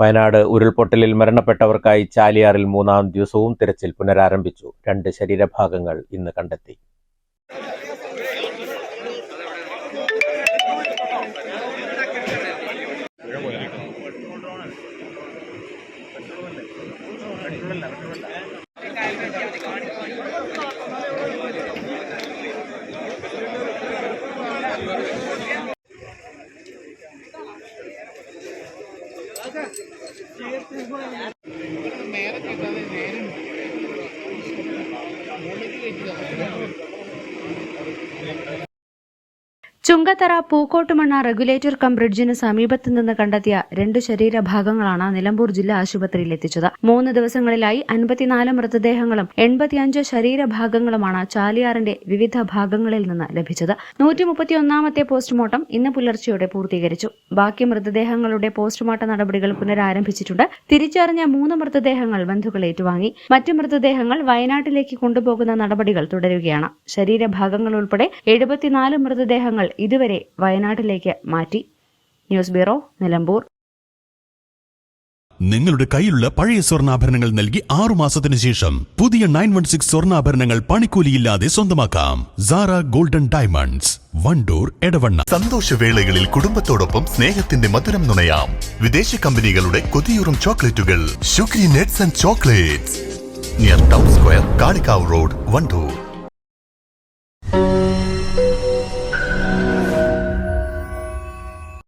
വയനാട് ഉരുൾപൊട്ടലിൽ മരണപ്പെട്ടവർക്കായി ചാലിയാറിൽ മൂന്നാം ദിവസവും തിരച്ചിൽ പുനരാരംഭിച്ചു. രണ്ട് ശരീരഭാഗങ്ങൾ ഇന്ന് കണ്ടെത്തി. നേരം കിട്ടാതെ നേരെ. മുകളിലേക്ക് കയറ്റില്ല ചുങ്കത്തറ പൂക്കോട്ടുമണ്ണ റെഗുലേറ്റർ കം ബ്രിഡ്ജിന് സമീപത്ത് നിന്ന് കണ്ടെത്തിയ രണ്ട് ശരീരഭാഗങ്ങളാണ് നിലമ്പൂർ ജില്ലാ ആശുപത്രിയിൽ എത്തിച്ചത്. മൂന്ന് ദിവസങ്ങളിലായി അൻപത്തിനാല് മൃതദേഹങ്ങളും എൺപത്തിയഞ്ച് ശരീരഭാഗങ്ങളുമാണ് ചാലിയാറിന്റെ വിവിധ ഭാഗങ്ങളിൽ നിന്ന് ലഭിച്ചത്. നൂറ്റി മുപ്പത്തിയൊന്നാമത്തെ പോസ്റ്റ്മോർട്ടം ഇന്ന് പുലർച്ചെയോടെ പൂർത്തീകരിച്ചു. ബാക്കി മൃതദേഹങ്ങളുടെ പോസ്റ്റ്മോർട്ടം നടപടികൾ പുനരാരംഭിച്ചിട്ടുണ്ട്. തിരിച്ചറിഞ്ഞ മൂന്ന് മൃതദേഹങ്ങൾ ബന്ധുക്കൾ ഏറ്റുവാങ്ങി. മറ്റ് മൃതദേഹങ്ങൾ വയനാട്ടിലേക്ക് കൊണ്ടുപോകുന്ന നടപടികൾ തുടരുകയാണ്. ശരീരഭാഗങ്ങൾ ഉൾപ്പെടെ എഴുപത്തിനാല് മൃതദേഹങ്ങൾ ഇതുവരെ വയനാട്ടിലേക്ക് മാറ്റി. News bureau Nilambur. നിങ്ങളുടെ കയ്യിലുള്ള പഴയ സ്വർണാഭരണങ്ങൾ നൽകി ആറു മാസത്തിനു ശേഷം പുതിയ നയൻ വൺ സിക്സ് സ്വർണാഭരണങ്ങൾ പണിക്കൂലിയില്ലാതെ സ്വന്തമാക്കാം. Sara golden diamonds Wandoor Edavanna. സന്തോഷവേളകളിൽ കുടുംബത്തോടൊപ്പം സ്നേഹത്തിന്റെ മധുരം നുണയാം. വിദേശ കമ്പനികളുടെ കൊതിയൂറും ചോക്ലേറ്റുകൾ. Sugary nuts and chocolates. Near town square Kalikavu road Wandoor.